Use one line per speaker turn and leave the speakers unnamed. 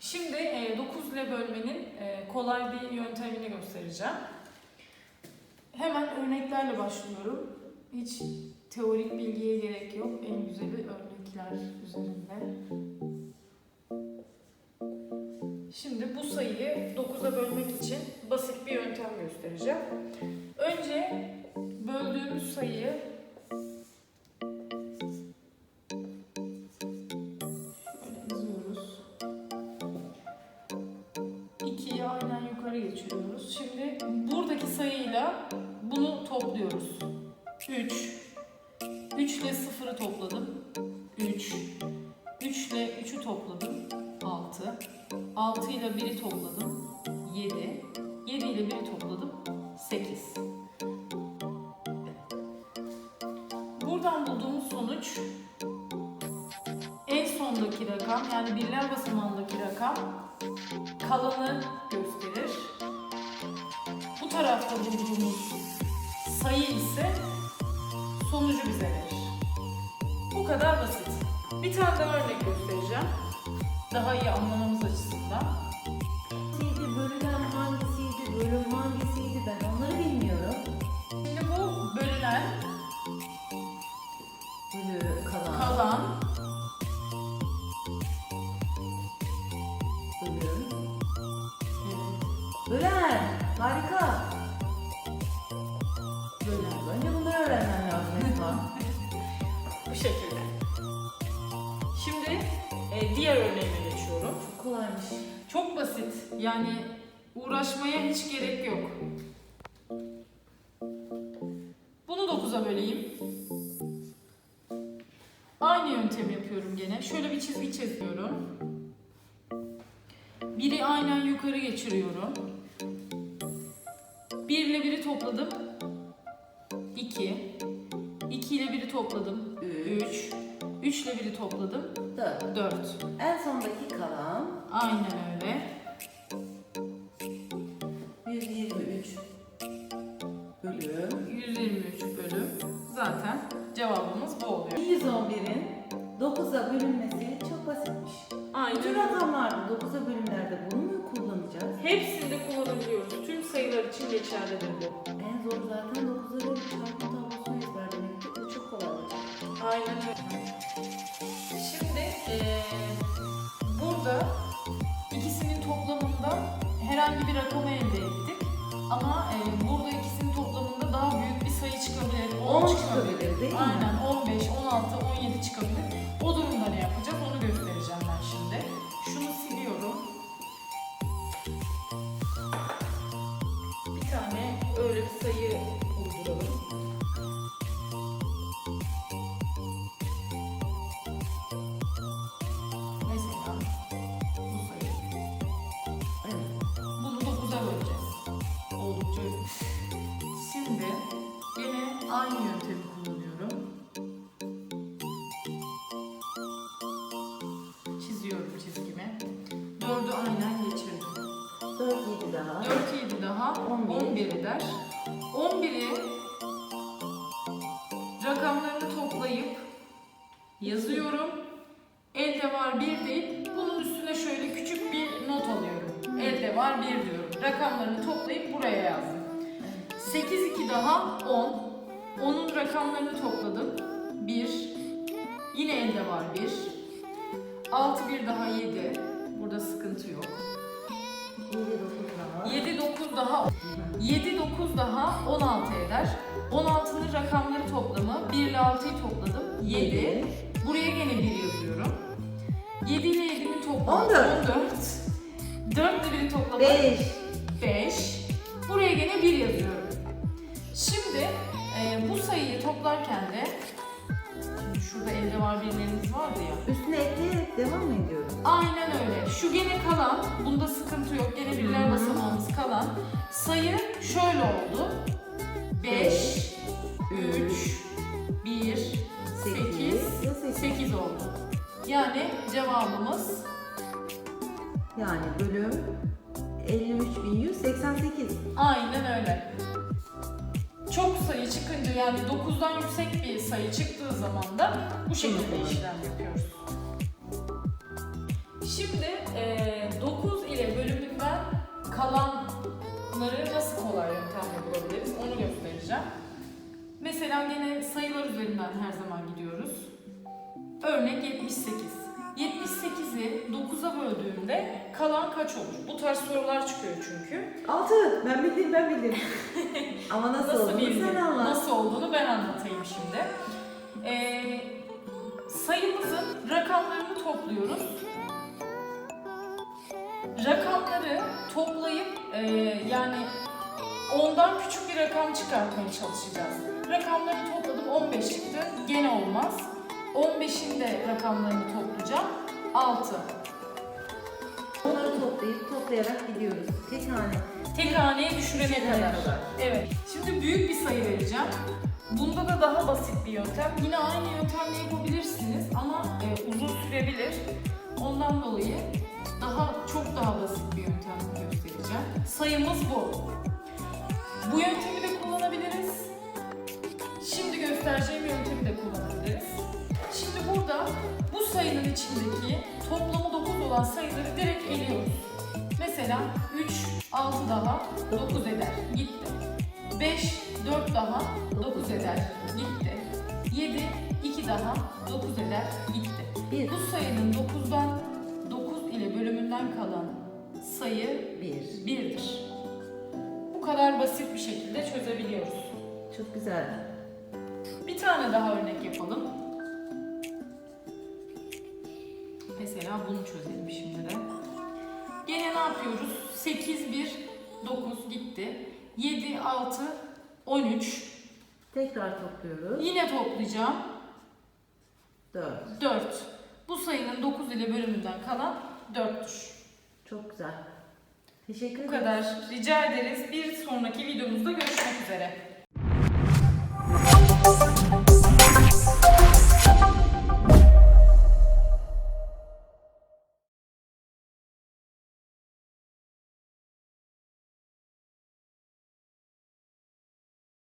Şimdi e, 9 ile bölmenin e, kolay bir yöntemini göstereceğim. Hemen örneklerle başlıyorum. Hiç teorik bilgiye gerek yok. En güzeli örnekler üzerinde. Şimdi bu sayıyı 9'a bölmek için basit bir yöntem göstereceğim. Önce böldüğümüz sayıyı geçiriyoruz. Şimdi buradaki sayıyla bunu topluyoruz. 3 3 ile 0'ı topladım. 3 3 ile 3'ü topladım. 6 6 ile 1'i topladım. 7 7 ile 1'i topladım. 8 Buradan bulduğumuz sonuç en sondaki rakam yani birler basamağındaki rakam kalanı gösterir. Bu tarafta bulduğumuz sayı ise sonucu bize verir. Bu kadar basit. Bir tane daha örnek göstereceğim. Daha iyi anlamamız açısından.
Hangisiydi, bölünen hangisiydi, bölüm hangisiydi ben onları bilmiyorum.
Şimdi bu bölünen,
Bölü, kalan,
kalan,
Bölen, harika.
bölen.
Önce bunları öğrenmem lazım Esma.
Bu şekilde. Şimdi e, diğer örneğime geçiyorum.
Çok kolaymış.
Çok basit. Yani uğraşmaya hiç gerek yok. Bunu 9'a böleyim. Aynı yöntem yapıyorum gene. Şöyle bir çizgi çiziyorum. Biri aynen yukarı geçiriyorum. 1 ile 1'i topladım. 2. 2 ile 1'i topladım. 3. 3 ile 1'i topladım.
Dört.
4.
En sondaki kalan
Aynen öyle.
123 bölüm.
123 bölüm. Zaten cevabımız bu oluyor.
111'in 9'a bölünmesi çok basitmiş. Bütün
Aynen.
rakamlarda 9'a bölümlerde bunu mu kullanacağız?
Hepsinde kullanabiliyoruz. Tüm sayılar için geçerlidir bu.
En zor zaten 9'a bölüp çarpım tablosunu ezberlemek. Bu çok kolay olacak.
Aynen öyle. Şimdi eee, burada ikisinin toplamında herhangi bir rakamı elde ettik. Ama eee, burada ikisinin toplamında daha büyük bir sayı çıkabilir.
10
çıkabilir.
çıkabilir değil mi?
Aynen 15, 16, 4'ü aynen geçirdim.
4 7 daha.
4 7 daha
11.
11 eder. 11'i rakamlarını toplayıp yazıyorum. Elde var 1 deyip bunun üstüne şöyle küçük bir not alıyorum. Elde var 1 diyorum. Rakamlarını toplayıp buraya yazdım. 8 2 daha 10. Onun rakamlarını topladım. 1. Yine elde var 1. 6 1 daha 7. Burada sıkıntı yok.
7 9 daha.
7 9 daha 7 9 daha 16 eder. 16'nın rakamları toplamı 1 ile 6'yı topladım. 7. Buraya gene 1 yazıyorum. 7 ile 7'nin toplamı
14.
14. 4 ile 1'in toplamı
5.
5. Buraya gene 1 yazıyorum. Şimdi e, bu sayıyı toplarken de şimdi şurada elde var birlerimiz vardı ya.
Üstüne ekleyerek devam mı ediyoruz?
Aynen öyle. Şu gene kalan, bunda sıkıntı yok. Gene birler basamağımız kalan. Sayı şöyle oldu. 5, 3, 1, 8, 8 oldu. Yani cevabımız
Yani bölüm 53.188.
aynen öyle. Çok sayı çıkınca yani 9'dan yüksek bir sayı çıktığı zaman da bu şekilde işlem yapıyoruz. Şimdi eee kalanları nasıl kolay yöntemle bulabiliriz onu göstereceğim. Mesela gene sayılar üzerinden her zaman gidiyoruz. Örnek 78. 78'i 9'a böldüğümde kalan kaç olur? Bu tarz sorular çıkıyor çünkü.
Altı. Ben bildim ben bildim. Ama nasıl,
Nasıl
olduğunu
bildin?
sen anlat.
Nasıl olduğunu ben anlatayım şimdi. Ee, sayımızın rakamlarını topluyoruz. Rakamları toplayıp e, yani ondan küçük bir rakam çıkartmaya çalışacağız. Rakamları topladım 15 çıktı. Gene olmaz. 15'in de rakamlarını toplayacağım. 6.
Onları toplayıp toplayarak gidiyoruz. Tek tane.
Tek haneye düşürene
kadar.
Evet. Şimdi büyük bir sayı vereceğim. Bunda da daha basit bir yöntem. Yine aynı yöntemle yapabilirsiniz ama e, uzun sürebilir. Ondan dolayı daha çok daha basit bir yöntem göstereceğim. Sayımız bu. Bu yöntemi de kullanabiliriz. Şimdi göstereceğim yöntemi de kullanabiliriz. Şimdi burada bu sayının içindeki toplamı 9 olan sayıları direkt eliyoruz. Mesela 3, 6 daha 9 eder. Gitti. 5, 4 daha 9 eder. Gitti. 7, 2 daha 9 eder. Gitti.
Bir.
Bu sayının 9'dan 9 ile bölümünden kalan sayı
Bir.
1'dir. Bu kadar basit bir şekilde çözebiliyoruz.
Çok güzel.
Bir tane daha örnek yapalım. Mesela bunu çözelim şimdi de. Gene ne yapıyoruz? 8, 1, 9 gitti. 7, 6, 13.
Tekrar topluyoruz.
Yine toplayacağım.
Dört.
4. Bu sayının 9 ile bölümünden kalan 4'tür.
Çok güzel. Teşekkür
Bu
ederim.
kadar. Rica ederiz. Bir sonraki videomuzda görüşmek üzere.